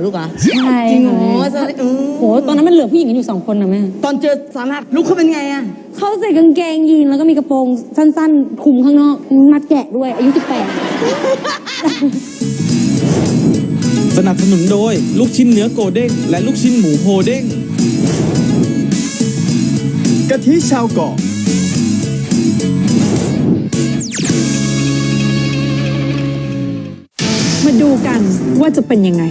เหรอลูกเหรอใช่จริงเหรอค่ะสวัสดีอืมโหตอนนั้นมันเหลือผู้หญิงกันอยู่สองคนนะแม่ตอนเจอสามารถลูกเขาเป็นไงอะเขาใส่กางเกงยีนแล้วก็มีกระโปรงสั้นๆคลุมข้างนอกมัดแกะด้วยอายุสนับสนุนโดย ลูกชิ้นเนื้อโกเด้งและลูกชิ้นหมูโฮเด้ง กะทิชาวเกาะ มาดูกันว่าจะเป็นยังไง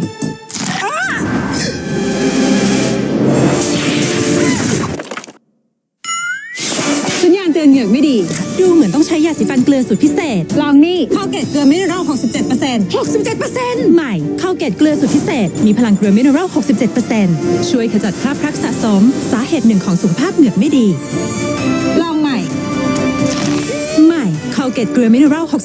สัญญาณเตือนเหงือกไม่ดี ดูเหมือนต้องใช้ยาสีฟันเกลือสูตรพิเศษ ลองนี่ข้าวเกล็ดเกลือมิเนอรัล67% 67%ใหม่ข้าวเกล็ดเกลือสูตรพิเศษ มีพลังเกลือมินเนอรัล67%ช่วยขจัดคราบพลักสะสม สาเหตุหนึ่งของสุขภาพเหงือกไม่ดี ลองใหม่ ใหม่ข้าวเกล็ดเกลือมินเนอรัล67%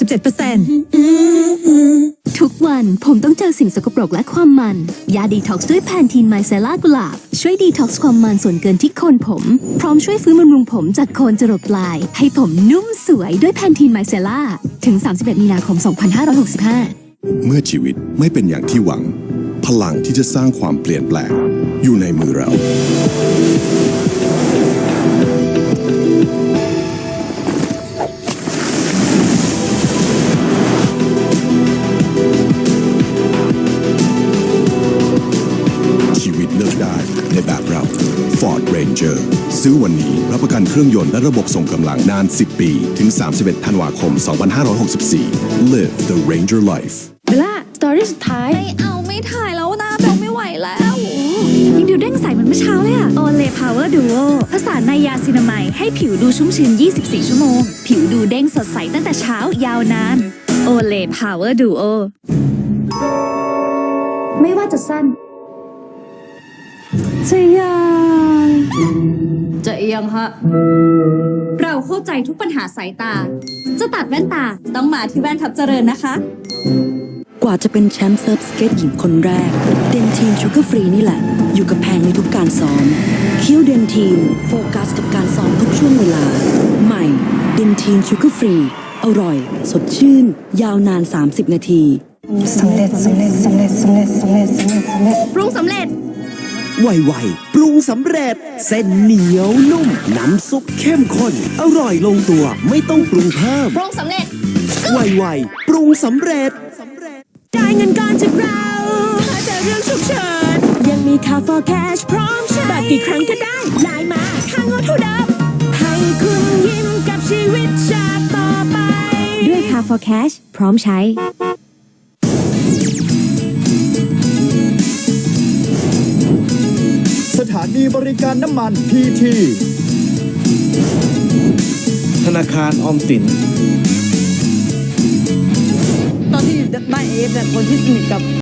ทุกวันผมต้องเจอสิ่งสกปรกและความมัน ยาดีท็อกซ์ด้วยแพนทีนไมเซล่ากุหลาบ ช่วยดีท็อกซ์ความมันส่วนเกินที่โคนผม พร้อมช่วยฟื้นบำรุงผมจากโคนจรดปลาย ให้ผมนุ่มสวยด้วยแพนทีนไมเซล่าถึง 31 มีนาคม 2565 เมื่อชีวิตไม่เป็นอย่างที่หวัง พลังที่จะสร้างความเปลี่ยนแปลงอยู่ในมือเรา ได้ในแบบเรา Ford Ranger ซื้อวันนี้รับประกันเครื่องยนต์และระบบส่งกำลังนาน 10 ปี ถึง 31 ธันวาคม 2564 Live the Ranger Life เบล่าสตอรี่สุดท้าย ไม่เอาไม่ถ่ายแล้วนะเบลไม่ไหวแล้วยังดูเด้งใสเหมือนเมื่อเช้าเลยอะโอเลพาวเวอร์ดูโอผสานในยาซินาไมด์ให้ผิวดูชุ่มชื้น 24 ชั่วโมง ผิวดูเด้งสดใสตั้งแต่เช้ายาวนานโอเลพาวเวอร์ดูโอไม่ว่าจะสั้น จะยังจะเอียงฮะ เราเข้าใจทุกปัญหาสายตา จะตัดแว่นตาต้องมาที่แว่นทับเจริญนะคะ กว่าจะเป็นแชมป์เซิร์ฟสเก็ตหญิงคนแรก เดนทีนชูเกอร์ฟรีนี่แหละ อยู่กับแพงในทุกการซ้อมคิ้วเดนทีนโฟกัสกับการซ้อมทุกช่วงเวลา ใหม่ เดนทีนชูเกอร์ฟรี อร่อย สดชื่น ยาวนาน 30 นาทีสำเร็จสำเร็จสำเร็จสำเร็จสำเร็จสำเร็จสำเร็จปรุงสำเร็จ ไวๆ ปรุงสำเร็จ เส้นเหนียวนุ่ม น้ำซุปเข้มข้น อร่อยลงตัว ไม่ต้องปรุงเพิ่ม ปรุงสำเร็จ ไวๆ ปรุงสำเร็จ ได้เงินก่อนจากเราถ้าเจอเรื่องฉุกเฉิน ยังมีค่า for cash พร้อมใช้บัตรกี่ครั้งก็ได้ไลน์มาค่างดเท่าเดิมให้คุณยิ้มกับชีวิตชาติต่อไป ด้วยคา for cash พร้อมใช้ ถานีบริการน้ำมันพีทีธนาคารออมสิน ตอนที่อยู่บ้านเอฟเนี่ยคนที่สนิทกับ